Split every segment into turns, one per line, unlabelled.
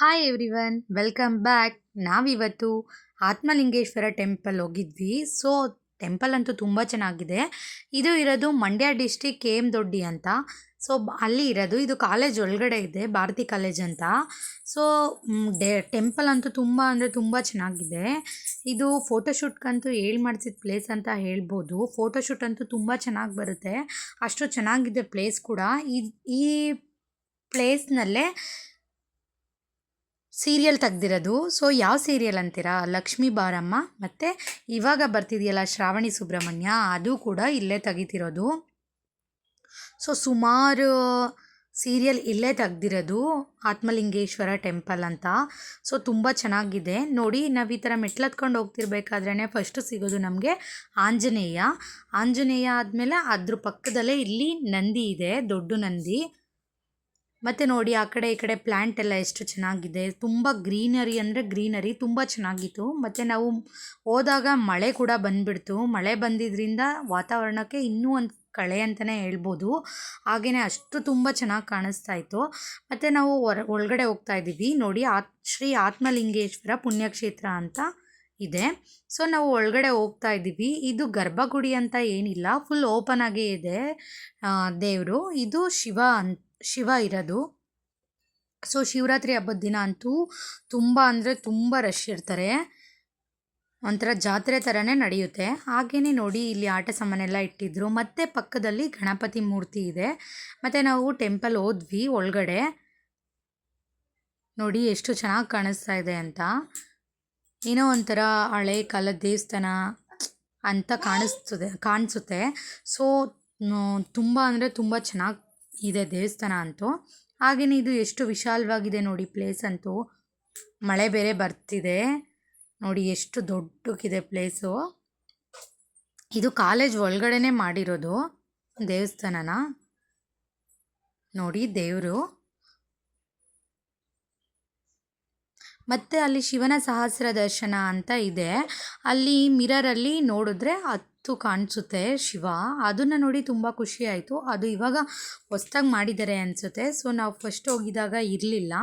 Hi everyone welcome back ನಾವಿವತ್ತು Atmalingeshwara temple ಹೋಗಿದ್ವಿ. So temple ಅಂತೂ ತುಂಬ ಚೆನ್ನಾಗಿದೆ. ಇದು ಇರೋದು Mandya district K M Doddi ಅಂತ. ಸೊ ಅಲ್ಲಿ ಇರೋದು, ಇದು ಕಾಲೇಜ್ ಒಳಗಡೆ ಇದೆ, ಭಾರತಿ ಕಾಲೇಜ್ ಅಂತ. ಸೊ ಡೆ ಟೆಂಪಲ್ ಅಂತೂ ತುಂಬ ಅಂದರೆ ತುಂಬ ಚೆನ್ನಾಗಿದೆ. ಇದು ಫೋಟೋಶೂಟ್ಗಂತೂ ಹೇಳಿ ಮಾಡಿಸಿದ ಪ್ಲೇಸ್ ಅಂತ ಹೇಳ್ಬೋದು. ಫೋಟೋಶೂಟ್ ಅಂತೂ ತುಂಬ ಚೆನ್ನಾಗಿ ಬರುತ್ತೆ. ಅಷ್ಟು ಚೆನ್ನಾಗಿದೆ ಪ್ಲೇಸ್ ಕೂಡ. ಈ ಈ ಪ್ಲೇಸ್ನಲ್ಲೇ ಸೀರಿಯಲ್ ತೆಗ್ದಿರೋದು. ಸೊ ಯಾವ ಸೀರಿಯಲ್ ಅಂತೀರಾ? ಲಕ್ಷ್ಮೀ ಬಾರಮ್ಮ ಮತ್ತು ಇವಾಗ ಬರ್ತಿದೆಯಲ್ಲ ಶ್ರಾವಣಿ ಸುಬ್ರಹ್ಮಣ್ಯ, ಅದು ಕೂಡ ಇಲ್ಲೇ ತೆಗಿತಿರೋದು. ಸೊ ಸುಮಾರು ಸೀರಿಯಲ್ ಇಲ್ಲೇ ತೆಗ್ದಿರೋದು ಆತ್ಮಲಿಂಗೇಶ್ವರ ಟೆಂಪಲ್ ಅಂತ. ಸೊ ತುಂಬ ಚೆನ್ನಾಗಿದೆ. ನೋಡಿ, ನಾವು ಈ ಥರ ಮೆಟ್ಲು ಹತ್ಕೊಂಡು ಹೋಗ್ತಿರ್ಬೇಕಾದ್ರೇ ಫಸ್ಟು ಸಿಗೋದು ನಮಗೆ ಆಂಜನೇಯ. ಆಂಜನೇಯ ಆದಮೇಲೆ ಅದ್ರ ಪಕ್ಕದಲ್ಲೇ ಇಲ್ಲಿ ನಂದಿ ಇದೆ, ದೊಡ್ಡ ನಂದಿ. ಮತ್ತು ನೋಡಿ ಆ ಕಡೆ ಈ ಕಡೆ ಪ್ಲ್ಯಾಂಟ್ ಎಲ್ಲ ಎಷ್ಟು ಚೆನ್ನಾಗಿದೆ. ತುಂಬ ಗ್ರೀನರಿ ಅಂದರೆ ಗ್ರೀನರಿ ತುಂಬ ಚೆನ್ನಾಗಿತ್ತು. ಮತ್ತು ನಾವು ಹೋದಾಗ ಮಳೆ ಕೂಡ ಬಂದುಬಿಡ್ತು. ಮಳೆ ಬಂದಿದ್ದರಿಂದ ವಾತಾವರಣಕ್ಕೆ ಇನ್ನೂ ಒಂದು ಕಳೆ ಅಂತಲೇ ಹೇಳ್ಬೋದು. ಹಾಗೆಯೇ ಅಷ್ಟು ತುಂಬ ಚೆನ್ನಾಗಿ ಕಾಣಿಸ್ತಾ ಇತ್ತು. ಮತ್ತು ನಾವು ಹೊರ, ಒಳಗಡೆ ಹೋಗ್ತಾ ಇದ್ದೀವಿ. ನೋಡಿ ಆತ್ ಶ್ರೀ ಆತ್ಮಲಿಂಗೇಶ್ವರ ಪುಣ್ಯಕ್ಷೇತ್ರ ಅಂತ ಇದೆ. ಸೊ ನಾವು ಒಳಗಡೆ ಹೋಗ್ತಾ ಇದ್ದೀವಿ. ಇದು ಗರ್ಭಗುಡಿ ಅಂತ ಏನಿಲ್ಲ. ಫುಲ್ ಓಪನ್ ಆಗೇ ಇದೆ ದೇವರು. ಇದು ಶಿವ ಅಂತ ಶಿವ ಇರೋದು. ಸೊ ಶಿವರಾತ್ರಿ ಹಬ್ಬದ ದಿನ ಅಂತೂ ತುಂಬ ಅಂದರೆ ತುಂಬ ರಶ್ ಇರ್ತಾರೆ. ಒಂಥರ ಜಾತ್ರೆ ಥರನೇ ನಡೆಯುತ್ತೆ. ಹಾಗೆಯೇ ನೋಡಿ ಇಲ್ಲಿ ಆಟ ಸಾಮಾನೆಲ್ಲ ಇಟ್ಟಿದ್ರು. ಮತ್ತು ಪಕ್ಕದಲ್ಲಿ ಗಣಪತಿ ಮೂರ್ತಿ ಇದೆ. ಮತ್ತು ನಾವು ಟೆಂಪಲ್ ಹೋದ್ವಿ ಒಳಗಡೆ. ನೋಡಿ ಎಷ್ಟು ಚೆನ್ನಾಗಿ ಕಾಣಿಸ್ತಾ ಇದೆ ಅಂತ. ಏನೋ ಒಂಥರ ಹಳೆ ಕಾಲದ ದೇವಸ್ಥಾನ ಅಂತ ಕಾಣಿಸ್ತದೆ, ಕಾಣಿಸುತ್ತೆ. ಸೊ ತುಂಬ ಅಂದರೆ ತುಂಬ ಚೆನ್ನಾಗಿ ಇದೆ ದೇವಸ್ಥಾನ ಅಂತೂ. ಹಾಗೆಯೇ ಇದು ಎಷ್ಟು ವಿಶಾಲವಾಗಿದೆ ನೋಡಿ ಪ್ಲೇಸ್ ಅಂತೂ. ಮಳೆ ಬೇರೆ ಬರ್ತಿದೆ. ನೋಡಿ ಎಷ್ಟು ದೊಡ್ಡಕ್ಕಿದೆ ಪ್ಲೇಸು ಇದು ಕಾಲೇಜ್ ಒಳಗಡೆನೆ ಮಾಡಿರೋದು ದೇವಸ್ಥಾನನ. ನೋಡಿ ದೇವರು. ಮತ್ತು ಅಲ್ಲಿ ಶಿವನ ಸಹಸ್ರ ದರ್ಶನ ಅಂತ ಇದೆ. ಅಲ್ಲಿ ಮಿರರಲ್ಲಿ ನೋಡಿದ್ರೆ ಹತ್ತು ಕಾಣಿಸುತ್ತೆ ಶಿವ. ಅದನ್ನು ನೋಡಿ ತುಂಬ ಖುಷಿ ಆಯಿತು. ಅದು ಇವಾಗ ಹೊಸ್ದಾಗಿ ಮಾಡಿದ್ದಾರೆ ಅನಿಸುತ್ತೆ. ಸೊ ನಾವು ಫಸ್ಟ್ ಹೋಗಿದಾಗ ಇರಲಿಲ್ಲ.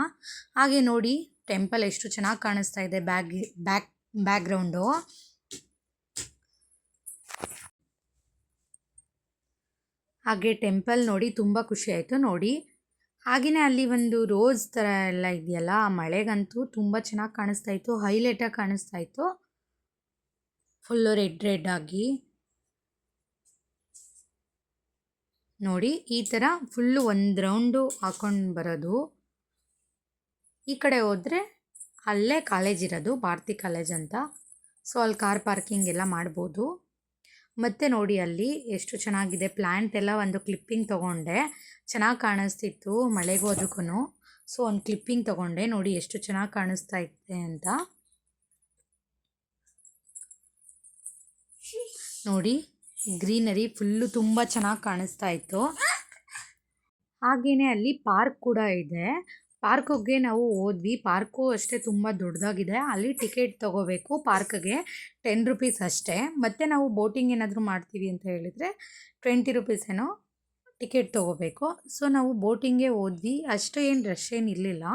ಹಾಗೆ ನೋಡಿ ಟೆಂಪಲ್ ಎಷ್ಟು ಚೆನ್ನಾಗಿ ಕಾಣಿಸ್ತಾ ಇದೆ ಬ್ಯಾಗ್ ಬ್ಯಾಕ್ ಬ್ಯಾಕ್ಗ್ರೌಂಡು ಹಾಗೆ ಟೆಂಪಲ್ ನೋಡಿ ತುಂಬ ಖುಷಿ ಆಯಿತು ನೋಡಿ. ಹಾಗೆಯೇ ಅಲ್ಲಿ ಒಂದು ರೋಸ್ ಥರ ಎಲ್ಲ ಇದೆಯಲ್ಲ, ಆ ಮಳೆಗಂತೂ ತುಂಬ ಚೆನ್ನಾಗಿ ಕಾಣಿಸ್ತಾ ಇತ್ತು. ಹೈಲೈಟಾಗಿ ಕಾಣಿಸ್ತಾ ಇತ್ತು. ಫುಲ್ಲು ರೆಡ್ ರೆಡ್ ಆಗಿ. ನೋಡಿ, ಈ ಥರ ಫುಲ್ಲು ಒಂದು ರೌಂಡು ಹಾಕೊಂಡು ಬರೋದು. ಈ ಕಡೆ ಹೋದರೆ ಅಲ್ಲೇ ಕಾಲೇಜ್ ಇರೋದು, ಭಾರತಿ ಕಾಲೇಜ್ ಅಂತ. ಸೊ ಅಲ್ಲಿ ಕಾರ್ ಪಾರ್ಕಿಂಗ್ ಎಲ್ಲ ಮಾಡ್ಬೋದು. ಮತ್ತು ನೋಡಿ ಅಲ್ಲಿ ಎಷ್ಟು ಚೆನ್ನಾಗಿದೆ ಪ್ಲ್ಯಾಂಟ್ ಎಲ್ಲ ಒಂದು ಕ್ಲಿಪ್ಪಿಂಗ್ ತೊಗೊಂಡೆ. ಚೆನ್ನಾಗಿ ಕಾಣಿಸ್ತಿತ್ತು ಮಳೆಗೂ ಅದಕ್ಕೂ ಸೊ ಒಂದು ಕ್ಲಿಪ್ಪಿಂಗ್ ತೊಗೊಂಡೆ. ನೋಡಿ ಎಷ್ಟು ಚೆನ್ನಾಗಿ ಕಾಣಿಸ್ತಾ ಇದೆ ಅಂತ. ನೋಡಿ ಗ್ರೀನರಿ ಫುಲ್ಲು ತುಂಬ ಚೆನ್ನಾಗಿ ಕಾಣಿಸ್ತಾ ಇತ್ತು. ಹಾಗೆಯೇ ಅಲ್ಲಿ ಪಾರ್ಕ್ ಕೂಡ ಇದೆ. ಪಾರ್ಕಿಗೆ ನಾವು ಹೋದ್ವಿ. ಪಾರ್ಕು ಅಷ್ಟೇ ತುಂಬ ದೊಡ್ಡದಾಗಿದೆ. ಅಲ್ಲಿ ಟಿಕೆಟ್ ತೊಗೋಬೇಕು ಪಾರ್ಕ್ಗೆ. ಟೆನ್ ರುಪೀಸ್ ಅಷ್ಟೇ. ಮತ್ತು ನಾವು ಬೋಟಿಂಗ್ ಏನಾದರೂ ಮಾಡ್ತೀವಿ ಅಂತ ಹೇಳಿದರೆ ಟ್ವೆಂಟಿ ರುಪೀಸ್ ಏನೋ ಟಿಕೆಟ್ ತೊಗೋಬೇಕು. ಸೊ ನಾವು ಬೋಟಿಂಗೇ ಹೋದ್ವಿ. ಅಷ್ಟು ಏನು ರಶ್ ಏನು ಇರಲಿಲ್ಲ.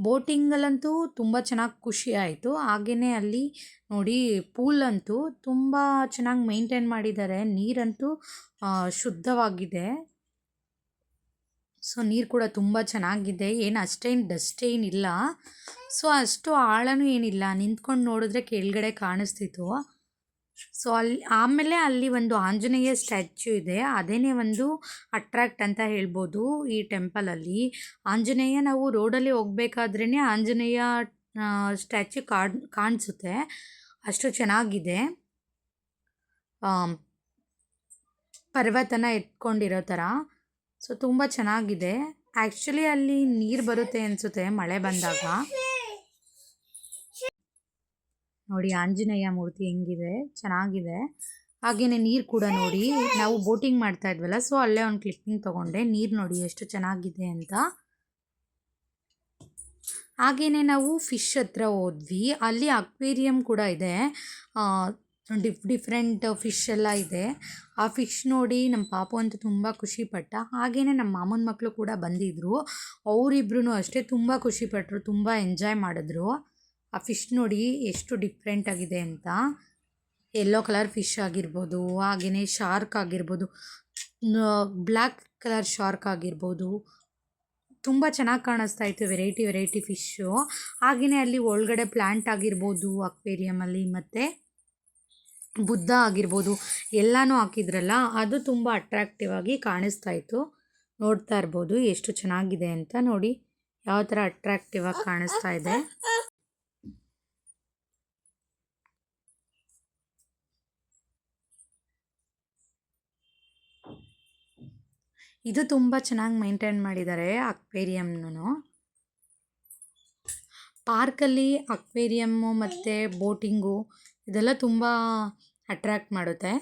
ಬೋಟಿಂಗಲ್ಲಂತೂ ತುಂಬ ಚೆನ್ನಾಗಿ ಖುಷಿ ಆಯಿತು. ಹಾಗೆಯೇ ಅಲ್ಲಿ ನೋಡಿ ಪೂಲ್ ಅಂತೂ ತುಂಬ ಚೆನ್ನಾಗಿ ಮೇಂಟೈನ್ ಮಾಡಿದ್ದಾರೆ. ನೀರಂತೂ ಶುದ್ಧವಾಗಿದೆ. ಸೊ, ನೀರು ಕೂಡ ತುಂಬ ಚೆನ್ನಾಗಿದೆ. ಏನು ಅಷ್ಟೇನು ಡಸ್ಟ್ ಏನಿಲ್ಲ. ಸೊ, ಅಷ್ಟು ಆಳನೂ ಏನಿಲ್ಲ. ನಿಂತ್ಕೊಂಡು ನೋಡಿದ್ರೆ ಕೆಳಗಡೆ ಕಾಣಿಸ್ತಿತ್ತು. ಸೊ ಅಲ್ಲಿ, ಆಮೇಲೆ ಅಲ್ಲಿ ಒಂದು ಆಂಜನೇಯ ಸ್ಟ್ಯಾಚ್ಯೂ ಇದೆ. ಅದೇನೇ ಒಂದು ಅಟ್ರಾಕ್ಟ್ ಅಂತ ಹೇಳ್ಬೋದು ಈ ಟೆಂಪಲಲ್ಲಿ ಆಂಜನೇಯ ನಾವು ರೋಡಲ್ಲಿ ಹೋಗ್ಬೇಕಾದ್ರೇ ಆಂಜನೇಯ ಸ್ಟ್ಯಾಚ್ಯೂ ಕಾಣ್, ಕಾಣಿಸುತ್ತೆ. ಅಷ್ಟು ಚೆನ್ನಾಗಿದೆ. ಪರ್ವತನ ಎತ್ಕೊಂಡಿರೋ ಥರ. ಸೊ ತುಂಬ ಚೆನ್ನಾಗಿದೆ. ಆ್ಯಕ್ಚುಲಿ ಅಲ್ಲಿ ನೀರು ಬರುತ್ತೆ ಅನಿಸುತ್ತೆ ಮಳೆ ಬಂದಾಗ. ನೋಡಿ ಆಂಜನೇಯ ಮೂರ್ತಿ ಹೆಂಗಿದೆ? ಚೆನ್ನಾಗಿದೆ. ಹಾಗೆಯೇ ನೀರು ಕೂಡ ನೋಡಿ, ನಾವು ಬೋಟಿಂಗ್ ಮಾಡ್ತಾ ಇದ್ವಲ್ಲ, ಸೊ ಅಲ್ಲೇ ಒಂದು ಕ್ಲಿಪ್ಪಿಂಗ್ ತೊಗೊಂಡೆ. ನೀರು ನೋಡಿ ಎಷ್ಟು ಚೆನ್ನಾಗಿದೆ ಅಂತ. ಹಾಗೆಯೇ ನಾವು ಫಿಶ್ ಹತ್ರ ಹೋದ್ವಿ. ಅಲ್ಲಿ ಅಕ್ವೇರಿಯಂ ಕೂಡ ಇದೆ. ಡಿಫ್ ಡಿಫ್ರೆಂಟ್ ಫಿಶ್ ಎಲ್ಲ ಇದೆ. ಆ ಫಿಶ್ ನೋಡಿ ನಮ್ಮ ಪಾಪು ಅಂತೂ ತುಂಬ ಖುಷಿಪಟ್ಟ. ಹಾಗೆಯೇ ನಮ್ಮ ಮಾಮನ ಮಕ್ಕಳು ಕೂಡ ಬಂದಿದ್ದರು ಅವರಿಬ್ರು ಅಷ್ಟೇ ತುಂಬ ಖುಷಿಪಟ್ಟರು ತುಂಬ ಎಂಜಾಯ್ ಮಾಡಿದ್ರು. ಆ ಫಿಶ್ ನೋಡಿ ಎಷ್ಟು ಡಿಫ್ರೆಂಟ್ ಆಗಿದೆ ಅಂತ. ಯೆಲ್ಲೋ ಕಲರ್ ಫಿಶ್ ಆಗಿರ್ಬೋದು ಹಾಗೆಯೇ ಶಾರ್ಕ್ ಆಗಿರ್ಬೋದು ಬ್ಲ್ಯಾಕ್ ಕಲರ್ ಶಾರ್ಕ್ ಆಗಿರ್ಬೋದು. ತುಂಬ ಚೆನ್ನಾಗಿ ಕಾಣಿಸ್ತಾ ಇತ್ತು ವೆರೈಟಿ ವೆರೈಟಿ ಫಿಶ್ಶು ಹಾಗೆಯೇ ಅಲ್ಲಿ ಒಳಗಡೆ ಪ್ಲ್ಯಾಂಟ್ ಆಗಿರ್ಬೋದು ಅಕ್ವೇರಿಯಮಲ್ಲಿ ಮತ್ತು ಬುದ್ಧ ಆಗಿರ್ಬೋದು, ಎಲ್ಲನೂ ಹಾಕಿದ್ರಲ್ಲ, ಅದು ತುಂಬ ಅಟ್ರಾಕ್ಟಿವ್ ಆಗಿ ಕಾಣಿಸ್ತಾ ಇತ್ತು. ನೋಡ್ತಾ ಇರ್ಬೋದು, ಎಷ್ಟು ಚೆನ್ನಾಗಿದೆ ಅಂತ ನೋಡಿ ಯಾವ ಥರ ಅಟ್ರಾಕ್ಟಿವ್ ಆಗಿ ಕಾಣಿಸ್ತಾ ಇದೆ. ಇದು ತುಂಬ ಚೆನ್ನಾಗಿ ಮೈಂಟೈನ್ ಮಾಡಿದ್ದಾರೆ ಅಕ್ವೇರಿಯಮ್ನು ಪಾರ್ಕಲ್ಲಿ ಅಕ್ವೇರಿಯಮ್ಮು ಮತ್ತು ಬೋಟಿಂಗು ಇದೆಲ್ಲ ತುಂಬ ಅಟ್ರ್ಯಾಕ್ಟ್ ಮಾಡುತ್ತೆ.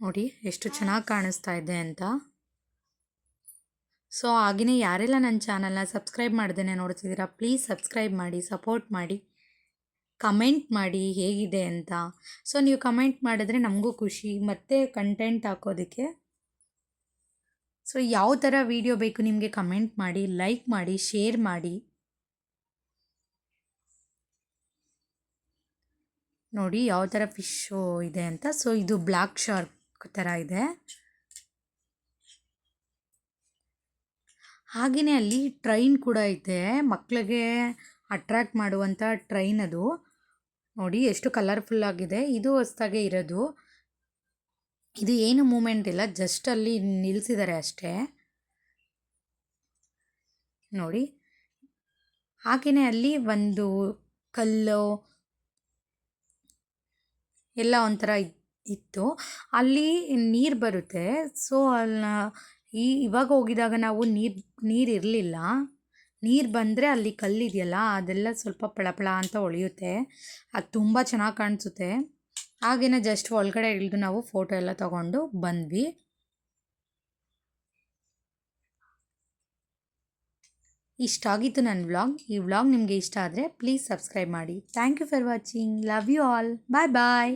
ನೋಡಿ ಎಷ್ಟು ಚೆನ್ನಾಗಿ ಕಾಣಿಸ್ತಾ ಇದೆ ಅಂತ. ಸೊ ಹಾಗೆಯೇ ಯಾರೆಲ್ಲ ನನ್ನ ಚಾನಲ್ನ ಸಬ್ಸ್ಕ್ರೈಬ್ ಮಾಡ್ದೇ ನೋಡ್ತಿದ್ದೀರಾ, ಪ್ಲೀಸ್ ಸಬ್ಸ್ಕ್ರೈಬ್ ಮಾಡಿ, ಸಪೋರ್ಟ್ ಮಾಡಿ. ಕಮೆಂಟ್ ಮಾಡಿ ಹೇಗಿದೆ ಅಂತ. ಸೊ ನೀವು ಕಮೆಂಟ್ ಮಾಡಿದ್ರೆ ನಮಗೂ ಖುಷಿ. ಮತ್ತು ಕಂಟೆಂಟ್ ಹಾಕೋದಕ್ಕೆ. ಸೊ ಯಾವ ಥರ ವಿಡಿಯೋ ಬೇಕು ನಿಮಗೆ ಕಮೆಂಟ್ ಮಾಡಿ ಲೈಕ್ ಮಾಡಿ ಶೇರ್ ಮಾಡಿ. ನೋಡಿ ಯಾವ ಥರ ಫಿಶ್ಶು ಇದೆ ಅಂತ. ಸೊ ಇದು ಬ್ಲ್ಯಾಕ್ ಶಾರ್ಕ್ ಥರ ಇದೆ. ಹಾಗೆಯೇ ಅಲ್ಲಿ ಟ್ರೈನ್ ಕೂಡ ಇದೆ ಮಕ್ಕಳಿಗೆ ಅಟ್ರ್ಯಾಕ್ಟ್ ಮಾಡುವಂಥ ಟ್ರೈನ್ ಅದು. ನೋಡಿ ಎಷ್ಟು ಕಲರ್ಫುಲ್ ಆಗಿದೆ. ಇದು ಹೊಸ್ದಾಗೆ ಇರೋದು. ಇದು ಏನು ಮೂಮೆಂಟ್ ಇಲ್ಲ ಜಸ್ಟ್ ಅಲ್ಲಿ ನಿಲ್ಲಿಸಿದ್ದಾರೆ ಅಷ್ಟೇ. ನೋಡಿ ಹಾಗೆಯೇ ಅಲ್ಲಿ ಒಂದು ಕಲ್ಲು ಎಲ್ಲ ಒಂಥರ ಇತ್ತು. ಅಲ್ಲಿ ನೀರು ಬರುತ್ತೆ. ಸೊ ಅಲ್ಲಿ ಈ ಇವಾಗ ಹೋಗಿದಾಗ ನಾವು ನೀರು ನೀರು ಇರಲಿಲ್ಲ. ನೀರು ಬಂದರೆ ಅಲ್ಲಿ ಕಲ್ಲಿದೆಯಲ್ಲ, ಅದೆಲ್ಲ ಸ್ವಲ್ಪ ಪಳಪಳ ಅಂತ ಹೊಳೆಯುತ್ತೆ ಅದು ತುಂಬ ಚೆನ್ನಾಗಿ ಕಾಣಿಸುತ್ತೆ. ಹಾಗೇನೆ ಜಸ್ಟ್ ಒಳಗಡೆ ಇಳಿದು ನಾವು ಫೋಟೋ ಎಲ್ಲ ತಗೊಂಡು ಬಂದ್ವಿ. ಇಷ್ಟ ಆಗಿತ್ತು ನನ್ನ ವ್ಲಾಗ್. ಈ ವ್ಲಾಗ್ ನಿಮಗೆ ಇಷ್ಟ ಆದರೆ ಪ್ಲೀಸ್ ಸಬ್ಸ್ಕ್ರೈಬ್ ಮಾಡಿ. Thank you for watching. Love you all. Bye bye.